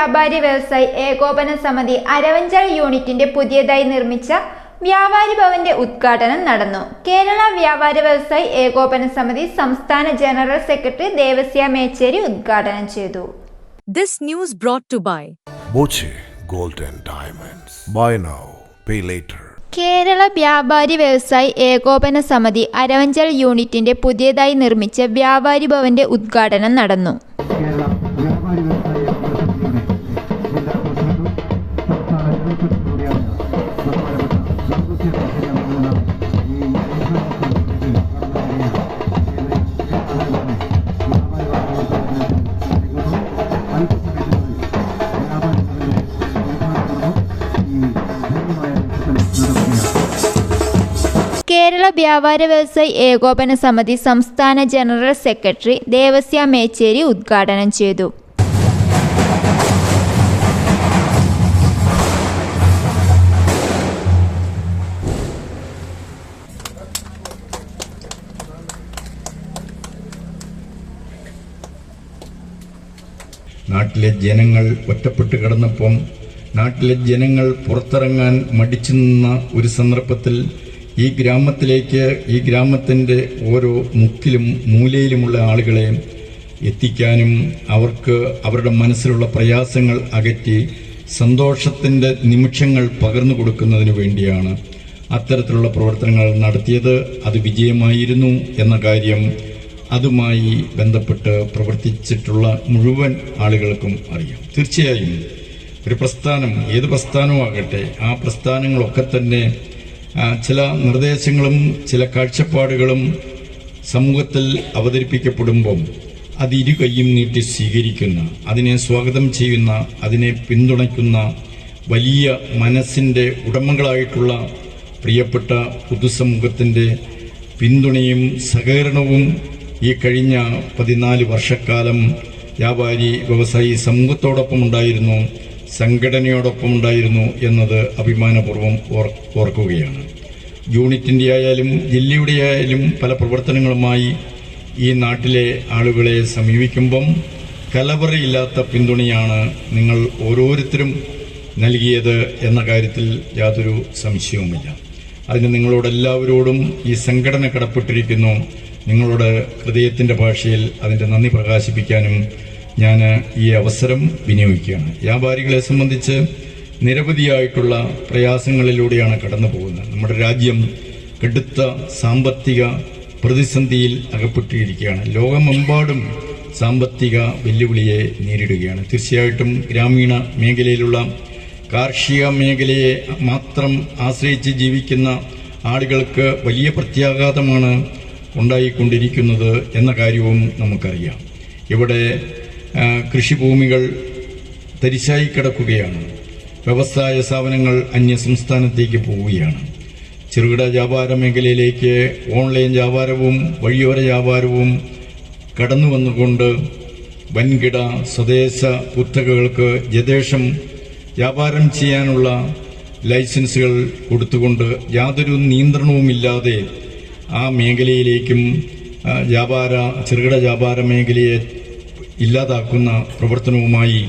വ്യാപാരി വ്യവസായി ഏകോപന സമിതി അരവഞ്ചൽ യൂണിറ്റിന്റെ പുതിയതായി നിർമ്മിച്ച വ്യാപാരി ഭവന്റെ ഉദ്ഘാടനം നടന്നു കേരള വ്യാപാരി വ്യവസായി ഏകോപന സമിതി സംസ്ഥാന ജനറൽ സെക്രട്ടറി ദേവസ്യ മേച്ചേരി ഉദ്ഘാടനം ചെയ്തു this news brought to by and Diamonds. Buy now, pay later. Kerala വ്യാപാരി വ്യവസായി ഏകോപന സമിതി അരവഞ്ചൽ യൂണിറ്റിന്റെ പുതിയതായി നിർമ്മിച്ച വ്യാപാരി ഭവന്റെ ഉദ്ഘാടനം നടന്നു വ്യാപാരി വ്യവസായി ഏകോപന സമിതി സംസ്ഥാന ജനറൽ സെക്രട്ടറി ദേവസ്യ മേച്ചേരി ഉദ്ഘാടനം ചെയ്തു. നാട്ടിലെ ജനങ്ങൾ ഒറ്റപ്പെട്ട് കിടന്നപ്പം നാട്ടിലെ ജനങ്ങൾ പുറത്തിറങ്ങാൻ മടിച്ചു നിന്ന ഒരു സന്ദർഭത്തിൽ ഈ ഗ്രാമത്തിലേക്ക് ഈ ഗ്രാമത്തിന്റെ ഓരോ മുക്കിലും മൂലയിലുമുള്ള ആളുകളെ എത്തിക്കാനും അവർക്ക് അവരുടെ മനസ്സിലുള്ള പ്രയാസങ്ങൾ അകറ്റി സന്തോഷത്തിന്റെ നിമിഷങ്ങൾ പകർന്നു കൊടുക്കുന്നതിന് വേണ്ടിയാണ് അത്തരത്തിലുള്ള പ്രവർത്തനങ്ങൾ നടത്തിയത്. അത് വിജയമായിരുന്നു എന്ന കാര്യം അതുമായി ബന്ധപ്പെട്ട് പ്രവർത്തിച്ചിട്ടുള്ള മുഴുവൻ ആളുകൾക്കും അറിയാം. തീർച്ചയായും ഒരു പ്രസ്ഥാനം ഏത് പ്രസ്ഥാനവും ആകട്ടെ ആ പ്രസ്ഥാനങ്ങളൊക്കെ തന്നെ ചില നിർദ്ദേശങ്ങളും ചില കാഴ്ചപ്പാടുകളും സമൂഹത്തിൽ അവതരിപ്പിക്കപ്പെടുമ്പം അത് ഇരു കൈയും നീട്ടി സ്വീകരിക്കുന്ന അതിനെ സ്വാഗതം ചെയ്യുന്ന അതിനെ പിന്തുണയ്ക്കുന്ന വലിയ മനസ്സിന്റെ ഉടമകളായിട്ടുള്ള പ്രിയപ്പെട്ട പൊതുസമൂഹത്തിന്റെ പിന്തുണയും സഹകരണവും ഈ കഴിഞ്ഞ പതിനാല് വർഷക്കാലം വ്യാപാരി വ്യവസായി സമൂഹത്തോടൊപ്പം ഉണ്ടായിരുന്നു. സംഘടനയോടൊപ്പം ഉണ്ടായിരുന്നു എന്നത് അഭിമാനപൂർവം ഓർക്കുകയാണ്. യൂണിറ്റിന്റെ ആയാലും ജില്ലയുടെ ആയാലും പല പ്രവർത്തനങ്ങളുമായി ഈ നാട്ടിലെ ആളുകളെ സമീപിക്കുമ്പം കലവറയില്ലാത്ത പിന്തുണയാണ് നിങ്ങൾ ഓരോരുത്തരും നൽകിയത് എന്ന കാര്യത്തിൽ യാതൊരു സംശയവുമില്ല. അതിന് നിങ്ങളോടെല്ലാവരോടും ഈ സംഘടന കടപ്പെട്ടിരിക്കുന്നു. നിങ്ങളോട് ഹൃദയത്തിന്റെ ഭാഷയിൽ അതിന്റെ നന്ദി പ്രകാശിപ്പിക്കാനും ഞാൻ ഈ അവസരം വിനിയോഗിക്കുകയാണ്. വ്യാപാരികളെ സംബന്ധിച്ച് നിരവധിയായിട്ടുള്ള പ്രയാസങ്ങളിലൂടെയാണ് കടന്നു പോകുന്നത്. നമ്മുടെ രാജ്യം കടുത്ത സാമ്പത്തിക പ്രതിസന്ധിയിൽ അകപ്പെട്ടിരിക്കുകയാണ്. ലോകമെമ്പാടും സാമ്പത്തിക വെല്ലുവിളിയെ നേരിടുകയാണ്. തീർച്ചയായിട്ടും ഗ്രാമീണ മേഖലയിലുള്ള കാർഷിക മേഖലയെ മാത്രം ആശ്രയിച്ച് ജീവിക്കുന്ന ആളുകൾക്ക് വലിയ പ്രത്യാഘാതമാണ് ഉണ്ടായിക്കൊണ്ടിരിക്കുന്നത് എന്ന കാര്യവും നമുക്കറിയാം. ഇവിടെ കൃഷിഭൂമികൾ തരിശായി കിടക്കുകയാണ്. വ്യവസായ സ്ഥാപനങ്ങൾ അന്യ സംസ്ഥാനത്തേക്ക് പോവുകയാണ്. ചെറുകിട വ്യാപാര മേഖലയിലേക്ക് ഓൺലൈൻ വ്യാപാരവും വഴിയോര വ്യാപാരവും കടന്നു വന്നുകൊണ്ട് വൻകിട സ്വദേശ കുത്തകകൾക്ക് ജദേശം വ്യാപാരം ചെയ്യാനുള്ള ലൈസൻസുകൾ കൊടുത്തുകൊണ്ട് യാതൊരു നിയന്ത്രണവുമില്ലാതെ ആ മേഖലയിലേക്കും വ്യാപാര ചെറുകിട വ്യാപാര മേഖലയെ ഇല്ലാതാക്കുന്ന പ്രവർത്തനവുമായി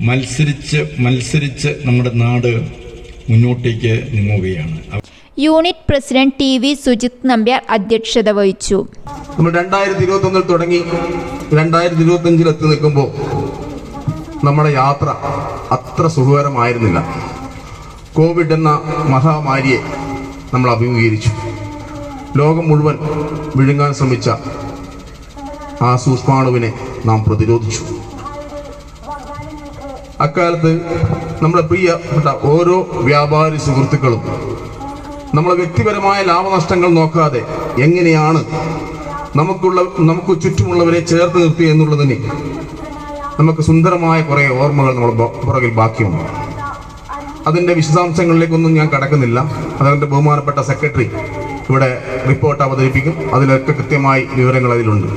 മത്സരിച്ച് മത്സരിച്ച് നമ്മുടെ നാട് മുന്നോട്ടേക്ക് നീങ്ങുകയാണ്. Unit president T V Sujith Nambiar അധ്യക്ഷത വഹിച്ചു. നമ്മൾ രണ്ടായിരത്തി ഇരുപത്തി ഒന്നിൽ തുടങ്ങി രണ്ടായിരത്തി ഇരുപത്തി അഞ്ചിൽ എത്തി നിൽക്കുമ്പോൾ നമ്മുടെ യാത്ര അത്ര സുഖകരമായിരുന്നില്ല. കോവിഡ് എന്ന മഹാമാരിയെ നമ്മൾ അഭിമുഖീകരിച്ചു. ലോകം മുഴുവൻ വിഴുങ്ങാൻ ശ്രമിച്ച ആ സൂക്ഷ്മാണുവിനെ നാം പ്രതിരോധിച്ചു. അക്കാലത്ത് നമ്മുടെ പ്രിയപ്പെട്ട ഓരോ വ്യാപാരി സുഹൃത്തുക്കളും നമ്മളെ വ്യക്തിപരമായ ലാഭനഷ്ടങ്ങൾ നോക്കാതെ എങ്ങനെയാണ് നമുക്കുള്ള നമുക്ക് ചുറ്റുമുള്ളവരെ ചേർത്ത് നിർത്തി എന്നുള്ളതിന് നമുക്ക് സുന്ദരമായ കുറേ ഓർമ്മകൾ നമ്മുടെ പുറകിൽ ബാക്കിയുണ്ട്. അതിന്റെ വിശദാംശങ്ങളിലേക്കൊന്നും ഞാൻ കടക്കുന്നില്ല. അതിന്റെ ബഹുമാനപ്പെട്ട സെക്രട്ടറി ഇവിടെ റിപ്പോർട്ട് അവതരിപ്പിക്കും. അതിലൊക്കെ കൃത്യമായി വിവരങ്ങൾ അതിലുണ്ട്.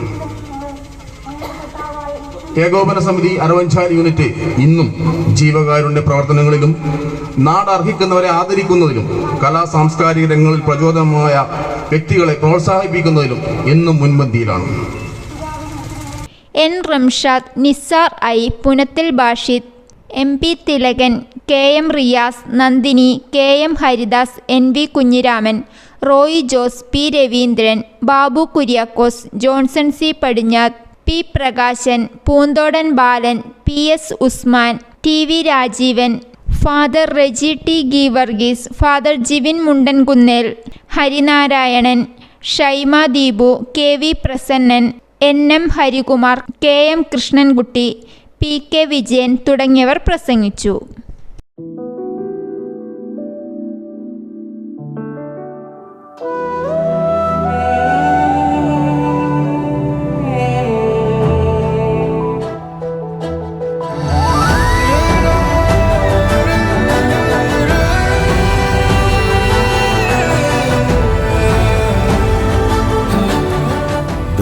ഏകോപന സമിതി അരവഞ്ചാൽ യൂണിറ്റ് ഇന്നും ജീവകാരുണ്യ പ്രവർത്തനങ്ങളിലും നാട് അർഹിക്കുന്നവരെ ആദരിക്കുന്നതിലും കലാ സാംസ്കാരിക രംഗങ്ങളിൽ പ്രചോദനമായ വ്യക്തികളെ പ്രോത്സാഹിപ്പിക്കുന്നതിലും എന്നും മുൻപന്തിയിലാണ്. N Ramshad Nisar I Punathil Bashid M P Thilakan K M Riyas Nandini K M Haridas N V Kunhiraman Roy Jose P Raveendran Babu Kuriakose Johnson C Padinjath P Prakashan Poonthodan Balan P S Usman T V Rajeevan father Reji T Geevarghese father Jivin Mundankunnel Harinarayanan Shaima Deepu K V Prasannan N M Harikumar K M Krishnankutty P K Vijayan തുടങ്ങിയവർ പ്രസംഗിച്ചു.